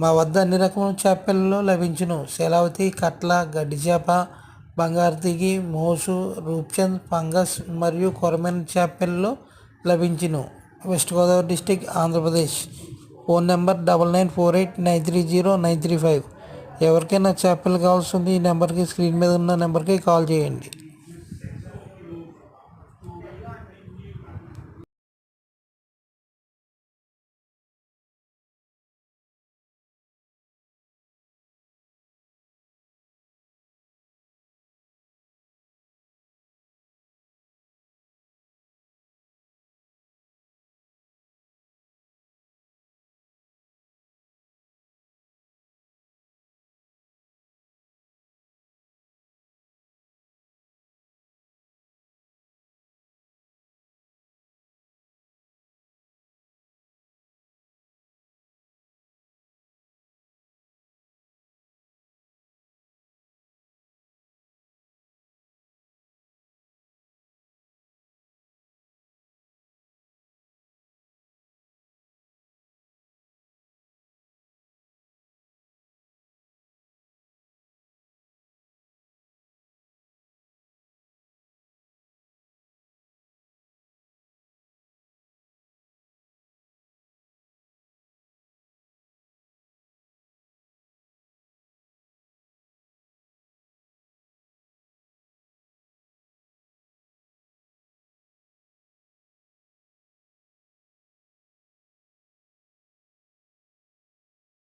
మా వద్ద అన్ని రకముల చేపలు లభించును. శీలావతి కట్ల గడ్డి చేప బంగారు తీగి మోసు రూప్చంద్ ఫంగస్ మరియు కొరమైన చేపల్లో లభించును. West Godavari district Andhra Pradesh. Phone number double nine four eight nine three zero nine three five. ఎవరికైనా చేపలు కావాల్సి ఉంది ఈ నెంబర్కి స్క్రీన్ మీద ఉన్న నెంబర్కి కాల్ చేయండి.